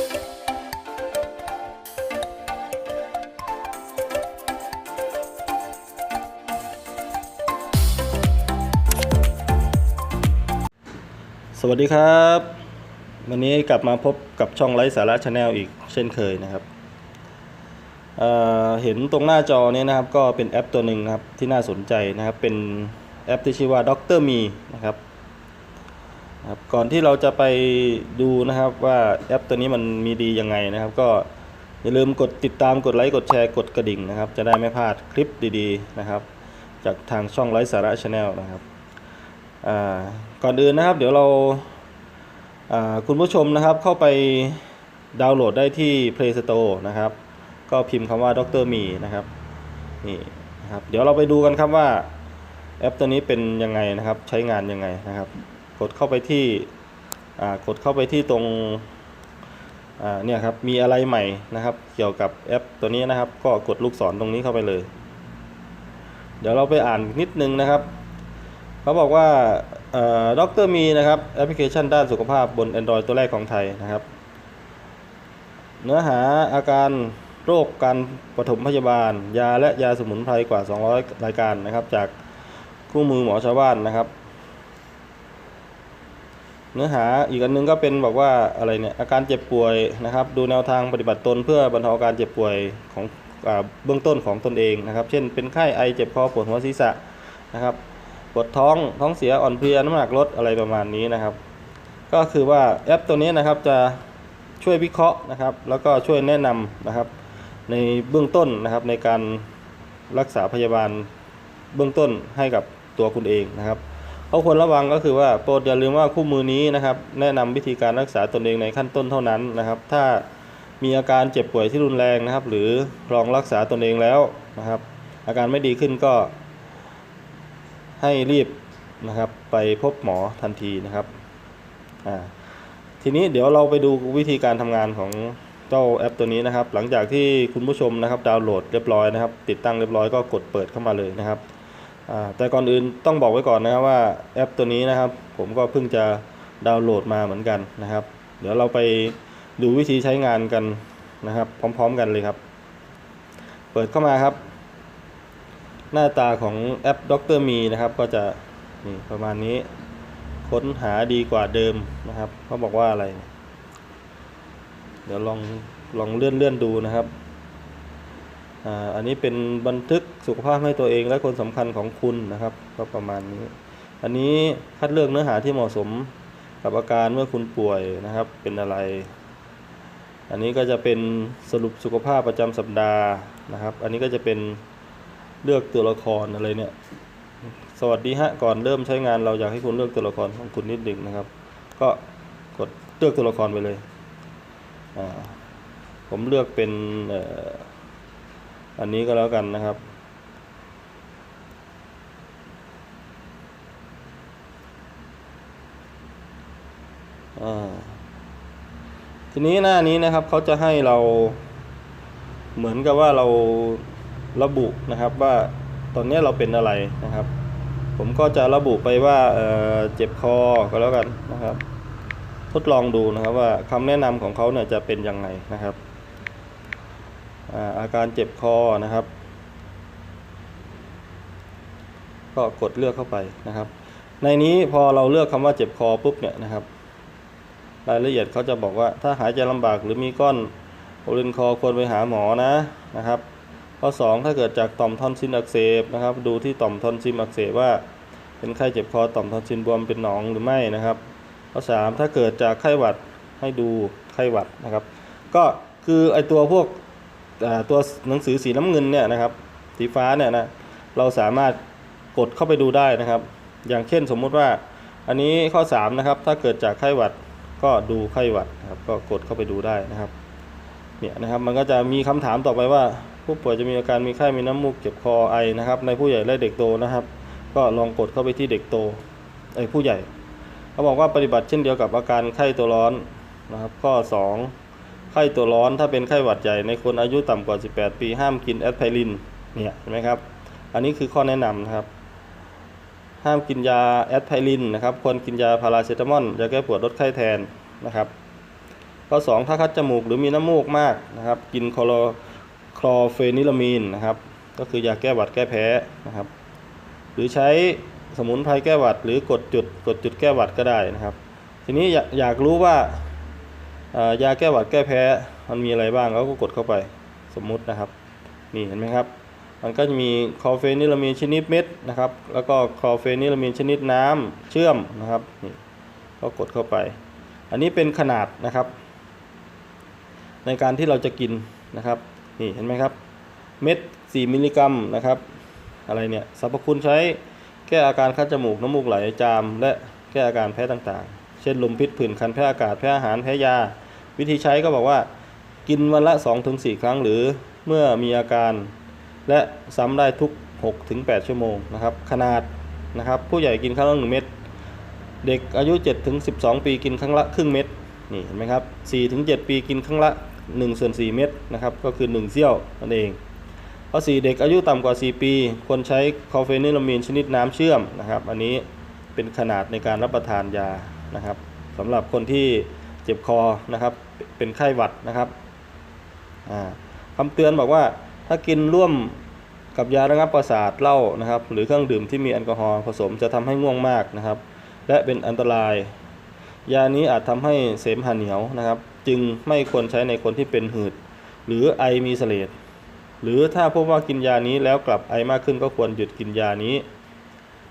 สวัสดีครับ วันนี้กลับมาพบกับช่องไร้สาระชาแนลอีกเช่นเคยนะครับเเห็นตรงหน้าจอนี้นะครับ ก็เป็นแอปตัวหนึ่งนะครับที่น่าสนใจนะครับ เป็นแอปที่ชื่อว่า Dr. Me นะครับ ครับก่อนที่เราจะไปดูนะครับว่าแอปตัวนี้มันมีดียังไงนะครับ ก็อย่าลืมกดติดตามกดไลค์กดแชร์กดกระดิ่งนะครับ จะได้ไม่พลาดคลิปดีๆนะครับ จากทางช่องไร้สาระชาแนลนะครับก่อนอื่นนะครับ เดี๋ยวเราาคุณผู้ชมนะครับเข้าไปดาวน์โหลดได้ที่ Play Store นะครับ ก็พิมพ์คำว่าดรมีนะครับนี่นะครับ เดี๋ยวเราไปดูกันครับว่าแอปตัวนี้เป็นยังไงนะครับ ใช้งานยังไงนะครับ กดเข้าไปที่อ่ากดเข้าไปที่ตรงเนี่ยครับมีอะไรใหม่นะครับ เกี่ยวกับแอปตัวนี้นะครับ ก็กดลูกศรตรงนี้เข้าไปเลย เดี๋ยวเราไปอ่านนิดนึงนะครับเขาบอกว่าด็อกเตอร์มีนะครับแอปพลิเคชันด้านสุขภาพบน Android ตัวแรกของไทยนะครับ เนื้อหาอาการโรคการปฐมพยาบาล ยาและยาสมุนไพรกว่า 200 รายการนะครับ จากคู่มือหมอชาวบ้านนะครับ เนื้อหาอีกอันนึงก็เป็นบอกว่าอะไรเนี่ยอาการเจ็บป่วยนะครับ ดูแนวทางปฏิบัติตนเพื่อบรรเทาอาการเจ็บป่วยของอเบื้องต้นของตนเองนะครับ เช่นเป็นไข้ไอเจ็บคอปวดหัวศีรษะนะครับปวดท้องท้องเสียอ่อนเพลียน้ำหนักลดอะไรประมาณนี้นะครับ ก็คือว่าแอปตัวนี้นะครับจะช่วยวิเคราะห์นะครับ แล้วก็ช่วยแนะนำนะครับ ในเบื้องต้นนะครับในการรักษาพยาบาลเบื้องต้นให้กับตัวคุณเองนะครับ เข้อควรระวังก็คือว่าโปรดอย่าลืมว่าคู่มือนี้นะครับ แนะนำวิธีการรักษาตนเองในขั้นต้นเท่านั้นนะครับ ถ้ามีอาการเจ็บป่วยที่รุนแรงนะครับ หรือลองรักษาตนเองแล้วนะครับ อาการไม่ดีขึ้นก็ ให้รีบนะครับ ไปพบหมอทันทีนะครับอ่าทีนี้เดี๋ยวเราไปดูวิธีการทำงานของเจ้าแอปตัวนี้นะครับ หลังจากที่คุณผู้ชมนะครับ ดาวน์โหลดเรียบร้อยนะครับ ติดตั้งเรียบร้อยก็กดเปิดเข้ามาเลยนะครับ แต่ก่อนอื่นต้องบอกไว้ก่อนนะครับว่าแอปตัวนี้นะครับ ผมก็เพิ่งจะดาวน์โหลดมาเหมือนกันนะครับ เดี๋ยวเราไปดูวิธีใช้งานกันนะครับ พร้อม ๆ กันเลยครับ เปิดเข้ามาครับ หน้าตาของแอปดรมีนะครับ ก็จะนี่ประมาณนี้ ค้นหาดีกว่าเดิมนะครับเขาบอกว่าอะไร เดี๋ยวลองลองเลื่อนเลื่อนดูนะครับ อันนี้เป็นบันทึกสุขภาพให้ตัวเองและคนสำคัญของคุณนะครับ ก็ประมาณนี้ อันนี้คัดเลือกเนื้อหาที่เหมาะสมกับอาการเมื่อคุณป่วยนะครับ เป็นอะไร อันนี้ก็จะเป็นสรุปสุขภาพประจำสัปดาห์นะครับ อันนี้ก็จะเป็นเลือกตัวละครอะไรเนี่ย สวัสดีฮะก่อนเริ่มใช้งานเราอยากให้คุณเลือกตัวละครของคุณนิดหนึ่งนะครับ ก็กดเลือกตัวละครไปเลย ผมเลือกเป็นเอันนี้ก็แล้วกันนะครับ ทีนี้หน้านี้นะครับเขาจะให้เราเหมือนกับว่าเราระบุนะครับว่าตอนนี้เราเป็นอะไรนะครับ ผมก็จะระบุไปว่าเออเจ็บคอก็แล้วกันนะครับ ทดลองดูนะครับว่าคำแนะนำของเขาเนี่ยจะเป็นยังไงนะครับ อาการเจ็บคอนะครับ ก็กดเลือกเข้าไปนะครับ ในนี้พอเราเลือกคำว่าเจ็บคอปุ๊บเนี่ยนะครับ รายละเอียดเขาจะบอกว่าถ้าหายใจลำบากหรือมีก้อนบริเวณคอควรไปหาหมอนะนะครับข้อ 2 ถ้าเกิดจากต่อมทอนซิลอักเสบนะครับ ดูที่ต่อมทอนซิลอักเสบว่า เป็นไข้เจ็บคอต่อมทอนซิลบวมเป็นหนองหรือไม่นะครับ ข้อ 3 ถ้าเกิดจากไข้หวัดให้ดูไข้หวัดนะครับ ก็คือไอตัวพวก ตัวหนังสือสีน้ำเงินเนี่ยนะครับ สีฟ้าเนี่ยนะเราสามารถกดเข้าไปดูได้นะครับ อย่างเช่นสมมุติว่า อันนี้ข้อ3นะครับถ้าเกิดจากไข้หวัดก็ดูไข้หวัดนะครับ ก็กดเข้าไปดูได้นะครับเนี่ยนะครับมันก็จะมีคำถามต่อไปว่า ผู้ป่วยจะมีอาการมีไข้มีน้ำมูกเจ็บคอไอนะครับ ในผู้ใหญ่และเด็กโตนะครับ ก็ลองกดเข้าไปที่เด็กโตไอผู้ใหญ่เขาบอกว่าปฏิบัติเช่นเดียวกับอาการไข้ตัวร้อนนะครับ ข้อ 2 ข้ตัวร้อนถ้าเป็นไข้หวัดใหญ่ในคนอายุต่ำกว่า 18 ปี ห้ามกินแอสไพรินเนี่ยเห็นไหมครับ อันนี้คือข้อแนะนำนะครับ ห้ามกินยาแอสไพรินนะครับ ควรกินยาพาราเซตามอลยาแก้ปวดลดไข้แทนนะครับข้อ2ถ้าคัดจมูกหรือมีน้ำมูกมากนะครับ กินคลอคลอเฟนิลามีนนะครับ ก็คือยาแก้หวัดแก้แพ้นะครับ หรือใช้สมุนไพรแก้หวัด หรือกดจุดกดจุดแก้หวัดก็ได้นะครับ ทีนี้อยากอยากรู้ว่า ยาแก้หวัดแก้แพ้มันมีอะไรบ้างเราก็กดเข้าไปสมมุตินะครับ นี่เห็นไหมครับ มันก็จะมีคลอเฟนิลามีนชนิดเม็ดนะครับ แล้วก็คลอเฟนิลามีนชนิดน้ำเชื่อมนะครับนี่ก็กดเข้าไป อันนี้เป็นขนาดนะครับ ในการที่เราจะกินนะครับนี่เห็นไหมครับ เม็ด 4 มิลลิกรัมนะครับ อะไรเนี่ยสรรพคุณใช้แก้อาการคัดจมูกน้ำมูกไหลจาม และแก้อาการแพ้ต่างๆ เช่นลมพิษผื่นคันแพ้อากาศแพ้อาหารแพ้ยา วิธีใช้ก็บอกว่า กินวันละ 2-4 ครั้งหรือเมื่อมีอาการ และซ้ำได้ทุก 6-8 ชั่วโมงนะครับขนาดนะครับผู้ใหญ่กินครั้งละ1เม็ดเด็กอายุ 7-12 ปีกินครั้งละครึ่งเม็ดนี่เห็นไหมครับ4-7 ปีกินครั้งละ1ส่วน4เม็ดนะครับก็คือ 1เซี่ยวนั่นเองข้อ4เด็กอายุต่ำกว่า 4 ปี ควรใช้คอเฟนิลามีนชนิดน้ำเชื่อมนะครับ อันนี้เป็นขนาดในการรับประทานยา นะครับสำหรับคนที่เจ็บคอนะครับ เป็นไข้หวัดนะครับคำเตือนบอกว่าถ้ากินร่วมกับยาระงับประสาทเหล้านะครับ หรือเครื่องดื่มที่มีแอลกอฮอล์ผสมจะทำให้ง่วงมากนะครับ และเป็นอันตราย ยานี้อาจทำให้เสมหะเหนียวนะครับ จึงไม่ควรใช้ในคนที่เป็นหืด หรือไอมีเสลดหรือถ้าพบว่ากินยานี้แล้วกลับไอมากขึ้นก็ควรหยุดกินยานี้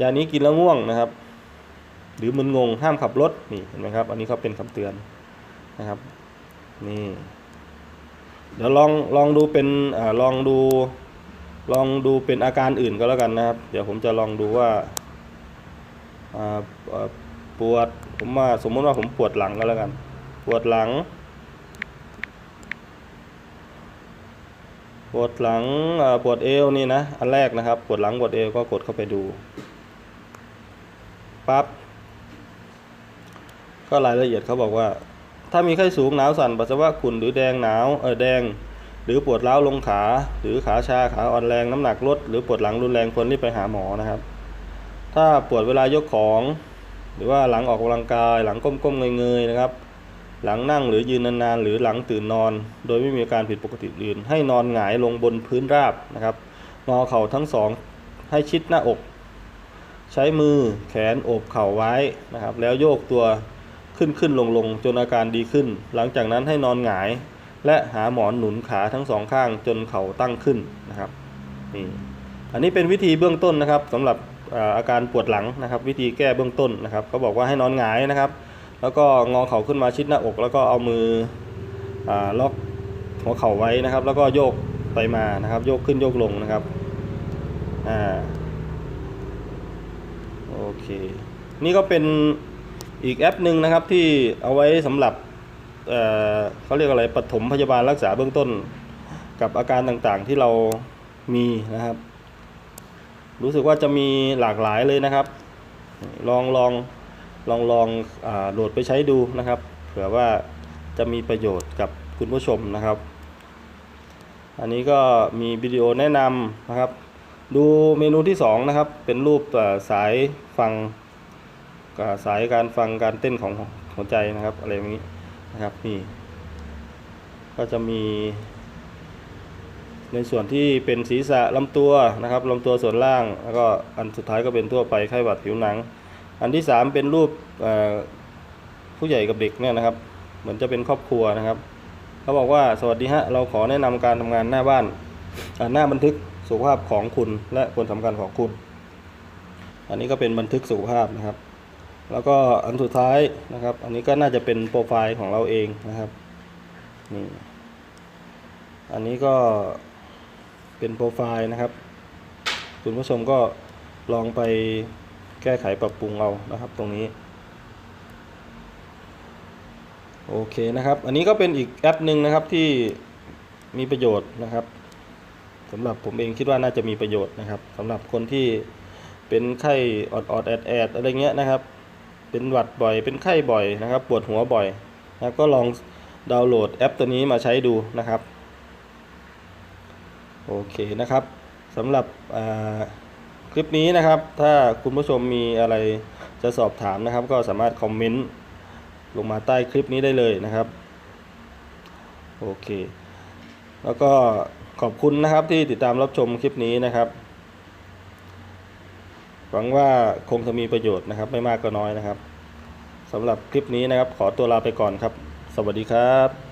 ยานี้กินแล้วง่วงนะครับ หรือมึนงงห้ามขับรถนี่เห็นไหมครับ อันนี้เขาเป็นคำเตือนนะครับนี่เดี๋ยวลองลองดูเป็นอลองดูลองดูเป็นอาการอื่นก็แล้วกันนะครับ เดี๋ยวผมจะลองดูว่าปวดผมว่าสมมติว่าผมปวดหลังก็แล้วกัน ปวดหลัง ปวดหลังปวดเอวนี่นะอันแรกนะครับ ปวดหลังปวดเอวก็กดเข้าไปดูปั๊บ ก็รายละเอียดเขาบอกว่า ถ้ามีไข้สูงหนาวสั่นปัสสาวะขุ่นหรือแดงหนาวเออแดง หรือปวดร้าวลงขา หรือขาชาขาอ่อนแรงน้ำหนักลดหรือปวดหลังรุนแรงควรรีบไปหาหมอนะครับ ถ้าปวดเวลายกของ หรือว่าหลังออกกำลังกาย หลังก้มๆเงยๆนะครับ หลังนั่งหรือยืนนานๆหรือหลังตื่นนอน โดยไม่มีอาการผิดปกติอื่น ให้นอนหงายลงบนพื้นราบนะครับงอเข่าทั้งสองให้ชิดหน้าอก ใช้มือแขนโอบเข่าไว้นะครับ แล้วโยกตัว ขึ้นขึ้นลงลงจนอาการดีขึ้น หลังจากนั้นให้นอนหงาย และหาหมอนหนุนขาทั้งสองข้างจนเข่าตั้งขึ้นนะครับนี่อันนี้เป็นวิธีเบื้องต้นนะครับสำหรับอาการปวดหลังนะครับ วิธีแก้เบื้องต้นนะครับเขาบอกว่าให้นอนหงายนะครับ แล้วก็งอเข่าขึ้นมาชิดหน้าอก แล้วก็เอามืออล็อกหัวเข่าไว้นะครับ แล้วก็โยกไปมานะครับ โยกขึ้นโยกลงนะครับอ่าโอเค นี่ก็เป็น อีกแอปหนึ่งนะครับที่เอาไว้สำหรับเเขาเรียกอะไรปฐมพยาบาลรักษาเบื้องต้น กับอาการต่างๆที่เรามีนะครับ รู้สึกว่าจะมีหลากหลายเลยนะครับ ลองลองลองลองอโหลดไปใช้ดูนะครับ เผื่อว่าจะมีประโยชน์กับคุณผู้ชมนะครับ อันนี้ก็มีวิดีโอแนะนำนะครับ ดูเมนูที่2นะครับเป็นรูปสายฟัง สายการฟังการเต้นของหัวใจนะครับอะไรอย่างนี้นะครับนี่ก็จะมี ในส่วนที่เป็นศีรษะลำตัวนะครับลำตัวส่วนล่าง แล้วก็อันสุดท้ายก็เป็นทั่วไปไข้หวัดผิวหนัง อันที่สามเป็นรูปผู้ใหญ่กับเด็กเนี่ยนะครับ เหมือนจะเป็นครอบครัวนะครับ เขาบอกว่าสวัสดีฮะเราขอแนะนำการทำงานหน้าบ้านหน้าบันทึกสุขภาพของคุณและคนสำคัญของคุณ อันนี้ก็เป็นบันทึกสุขภาพนะครับ แล้วก็อันสุดท้ายนะครับ อันนี้ก็น่าจะเป็นโปรไฟล์ของเราเองนะครับนี่อันนี้ก็เป็นโปรไฟล์นะครับ คุณผู้ชมก็ลองไปแก้ไขปรับปรุงเอานะครับ ตรงนี้ โอเคนะครับ อันนี้ก็เป็นอีกแอปหนึ่งนะครับที่มีประโยชน์นะครับสำหรับผมเองคิดว่าน่าจะมีประโยชน์นะครับสำหรับคนที่เป็นไข้ออดออดแอดแอดอะไรเงี้ยนะครับ เป็นหวัดบ่อย เป็นไข้บ่อยนะครับ ปวดหัวบ่อยนะครับก็ลองดาวน์โหลดแอปตัวนี้มาใช้ดูนะครับ โอเคนะครับสำหรับคลิปนี้นะครับ ถ้าคุณผู้ชมมีอะไรจะสอบถามนะครับ ก็สามารถคอมเมนต์ลงมาใต้คลิปนี้ได้เลยนะครับ โอเค แล้วก็ขอบคุณนะครับที่ติดตามรับชมคลิปนี้นะครับ หวังว่าคงจะมีประโยชน์นะครับ ไม่มากก็น้อยนะครับสำหรับคลิปนี้นะครับ ขอตัวลาไปก่อนครับ สวัสดีครับ